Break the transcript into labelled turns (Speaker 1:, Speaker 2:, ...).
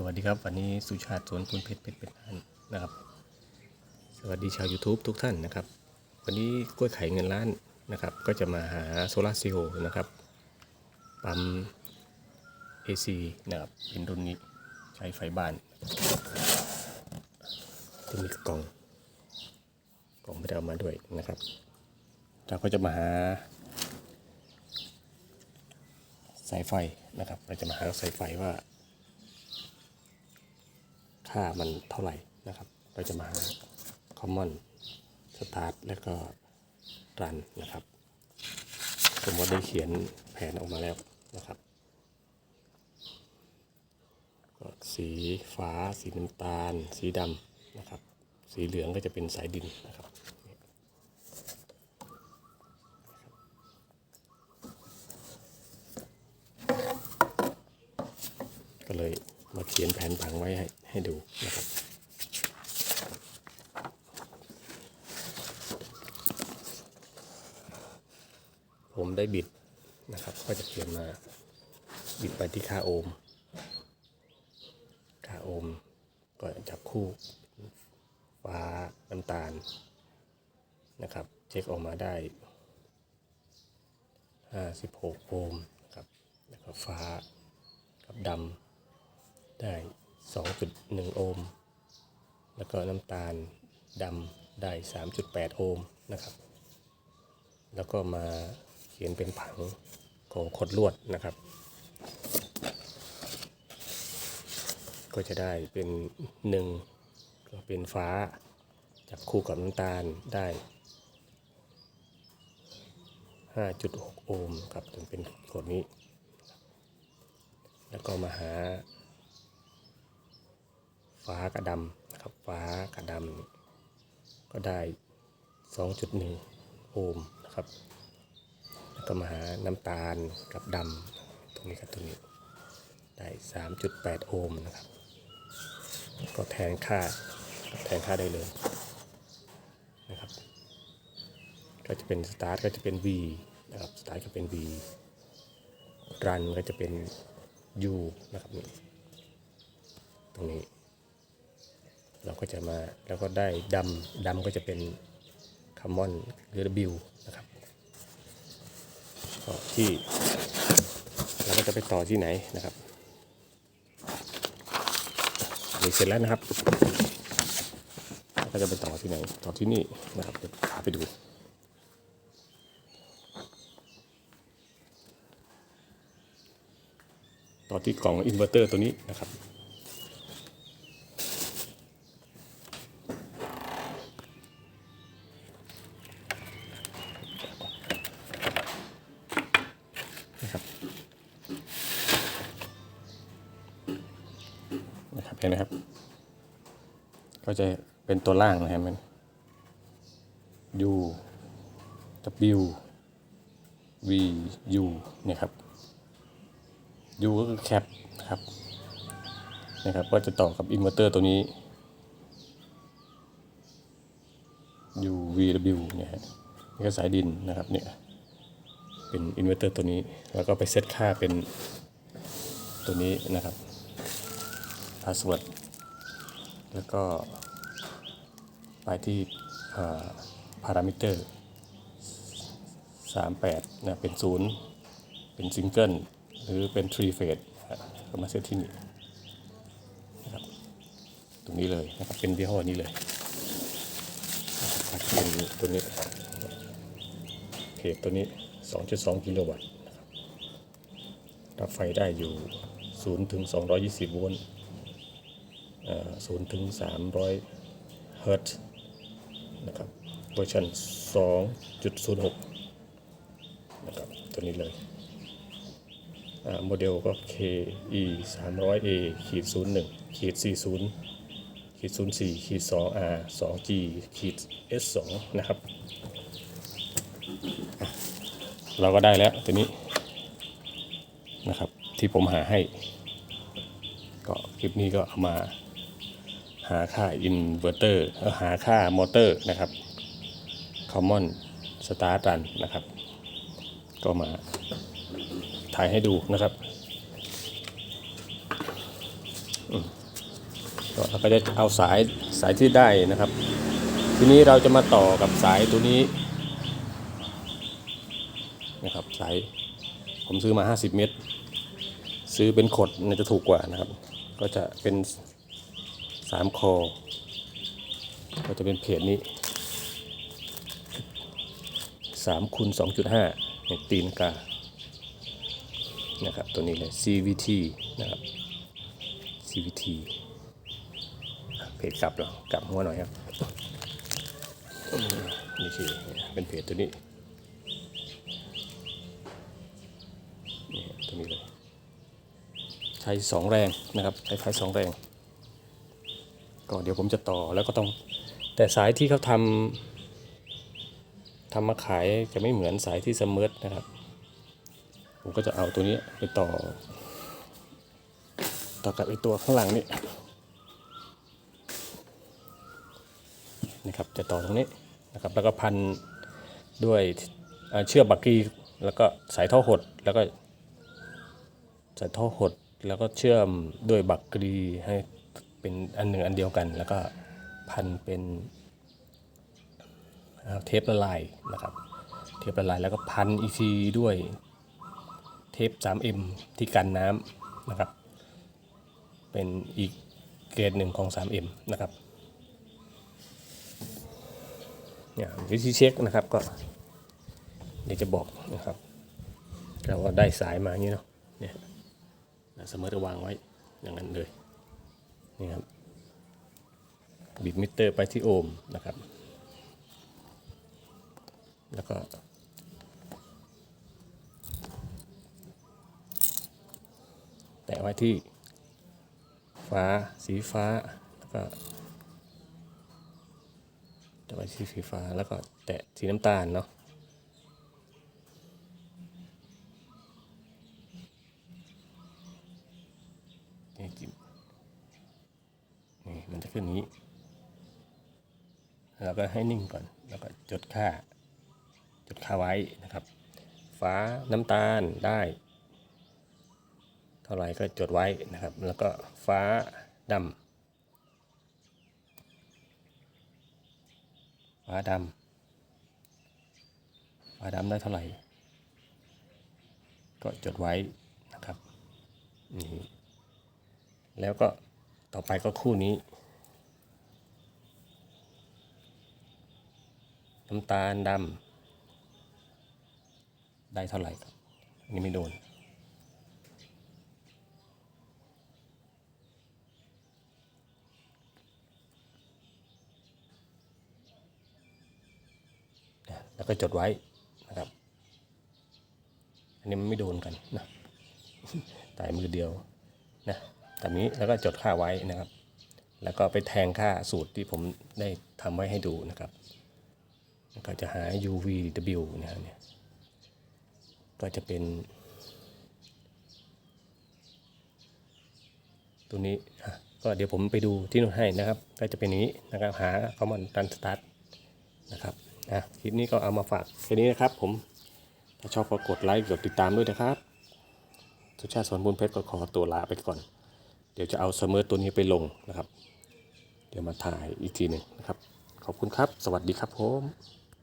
Speaker 1: สวัสดีครับ วันนี้สุชาติสวนปุนเพชรเพชรเป็นอันนะครับ สวัสดีชาว YouTube ทุกท่านนะครับ วันนี้กล้วยไข่เงินล้านนะครับ ก็จะมาหาโซลาร์เซลล์นะครับ ปั๊ม AC นะครับเป็นรุ่นนี้ใช้ไฟบ้านจะมีกล่องกล่องไม่ได้เอามาด้วยนะครับเราก็จะมาหา สายไฟนะครับ เราจะมาหาสายไฟว่า ค่ามันเท่าไหร่นะครับ เราจะมาหา common start แล้วก็ run นะครับ สมมติได้เขียนแผนออกมาแล้วนะครับก็สีฟ้า สีน้ำตาล สีดำนะครับ สีเหลืองก็จะเป็นสายดินนะครับ ก็เลยมาเขียนแผนผังไว้ให้ให้ดูนะครับผมได้บิดนะครับ ก็จะเขียนมาบิดไปที่ค่าโอห์มค่าโอห์มก็จับคู่ฟ้าน้ำตาลนะครับ เช็คออกมาได้ 56 โอห์มนะครับแล้วก็ฟ้ากับดำ ได้ 2.1 โอห์ม แล้วก็น้ำตาลดำได้ 3.8 โอห์มนะครับ แล้วก็มาเขียนเป็นผังของขดลวดนะครับ ก็จะได้เป็น 1 ก็เป็นฟ้า จับคู่กับน้ำตาลได้ 5.6 โอห์มครับถึงเป็นขดนี้ แล้วก็มาหา ฟ้ากับดำนะครับฟ้ากับดำก็ได้ 2.1 โอห์มนะครับ แล้วก็มาหาน้ำตาลกับดำตรงนี้กับตรงนี้ ได้ 3.8 โอห์มนะครับ ก็แทนค่าแทนค่าได้เลยนะครับ ก็จะเป็นสตาร์ทก็จะเป็น V นะครับสตาร์ทก็เป็น V รันก็จะเป็น U นะครับนี่ตรงนี้ ก็จะมาแล้วก็ได้ดำดำก็จะเป็นคาร์มอนหรือ W นะครับที่เราก็จะไปต่อที่ไหนนะครับนี่เสร็จแล้วนะครับเราก็จะไปต่อที่ไหนต่อที่นี่นะครับเดี๋ยวพาไปดูต่อที่กล่องอินเวอร์เตอร์ตัวนี้นะครับ เห็นไหมครับ ก็จะเป็นตัวล่างนะครับมัน U W V U เนี่ยครับ U ก็คือแคปนะครับนะครับ ก็จะต่อกับอินเวอร์เตอร์ตัวนี้ U V W เนี่ยฮะนี่ก็สายดินนะครับเนี่ยเป็นอินเวอร์เตอร์ตัวนี้ แล้วก็ไปเซตค่าเป็นตัวนี้นะครับาสเวิร์ดแล้วก็ไปที่พารามิเตอร์ 38นะเป็นศูนย์เป็นซิงเกิลหรือเป็นทรีเฟสก็มาเซตที่นี่นะครับตรงนี้เลยนะครับเป็นยี่ห้อนี้เลยเป็นตัวนี้เพจตัวนี้ 2.2 กิโลวัตต์รับรับไฟได้อยู่ 0 ถึง 220 โวลต์ เอ่อ0ถึง300เฮิรตซ์นะครับเวอร์ชัน2.06นะครับตัวนี้เลยอ่าโมเดลก็ KE 300A ขีด01ขีด40ขีด04ขีด2 R 2G ขีด S2 นะครับ เราก็ได้แล้วตัวนี้นะครับที่ผมหาให้ ก็คลิปนี้ก็เอามา หาค่าอินเวอร์เตอร์หาค่ามอเตอร์นะครับ Common Start Run นะครับ ก็มาถ่ายให้ดูนะครับเราก็จะเอาสายสายที่ได้นะครับ ทีนี้เราจะมาต่อกับสายตัวนี้นะครับสายผมซื้อมา 50 เมตร ซื้อเป็นขดน่าจะถูกกว่านะครับ ก็จะเป็น 3คอ ก็จะเป็นเพจนี้3คูณ2.5ในตีนกา นะครับ ตัวนี้เลย CVT นะครับ CVT เพจกลับแล้วกลับหัวหน่อยครับนี่คือเป็นเพจตัวนี้นี่ตัวนี้เลย ใช้สองแรงนะครับ ใช้ไฟสองแรง ก็เดี๋ยวผมจะต่อแล้วก็ต้อง แต่สายที่เขาทำทำมาขายจะไม่เหมือนสายที่สมอนะครับ ผมก็จะเอาตัวนี้ไปต่อ ต่อกับไอตัวข้างหลังนี่นะครับ จะต่อตรงนี้นะครับ แล้วก็พันด้วยเชือกบักกีแล้วก็สายท่อหดแล้วก็สายท่อหดแล้วก็เชื่อมด้วยบักกรีให้ เป็นอันหนึ่งอันเดียวกัน แล้วก็พันเป็นเอ่อเทปละลายนะครับ เทปละลายแล้วก็พันอีกทีด้วยเทป 3M ที่กันน้ำนะครับ เป็นอีกเกรดหนึ่งของ 3M นะครับเนี่ยวิธีเช็คนะครับก็เดี๋ยวจะบอกนะครับเราก็ได้สายมาอย่างนี้เนาะเนี่ยสมมติวางไว้อย่างนั้นเลย นี่ครับบิดมิเตอร์ไปที่โอห์มนะครับ แล้วก็ แตะไว้ที่ฟ้าสีฟ้าแล้วก็แตะไว้ที่สีฟ้าแล้วก็แตะสีน้ำตาลเนาะนี่จิ้มนี่มันจะ ขึ้นอย่างนี้ แล้วก็ให้นิ่งก่อน แล้วก็จดค่า จดค่าไว้นะครับ ฟ้าน้ำตาลได้ เท่าไหร่ก็จดไว้นะครับ แล้วก็ฟ้าดำฟ้าดำฟ้าดำได้เท่าไหร่ ก็จดไว้นะครับนี่แล้วก็ต่อไปก็คู่นี้ น้ำตาลดำได้เท่าไหร่ครับอันนี้ไม่โดน แล้วก็จดไว้นะครับ อันนี้มันไม่โดนกันนะตายมือเดียวนะตามนี้แล้วก็จดค่าไว้นะครับ แล้วก็ไปแทงค่าสูตรที่ผมได้ทำไว้ให้ดูนะครับ ก็จะหา UVW นะเนี่ยก็จะเป็น ตัวนี้อะก็เดี๋ยวผมไปดูที่นู่นให้นะครับ ก็จะเป็นนี้นะครับหาคอมมอนดันสตาร์ทนะครับนะคลิปนี้ก็เอามาฝากแค่นี้นะครับผม ถ้าชอบก็กดไลค์กดติดตามด้วยนะครับ สุชาติสอนบุญเพชรก็ขอตัวลาไปก่อน เดี๋ยวจะเอาเสมอตัวนี้ไปลงนะครับ เดี๋ยวมาถ่ายอีกทีหนึ่งนะครับ ขอบคุณครับ สวัสดีครับผม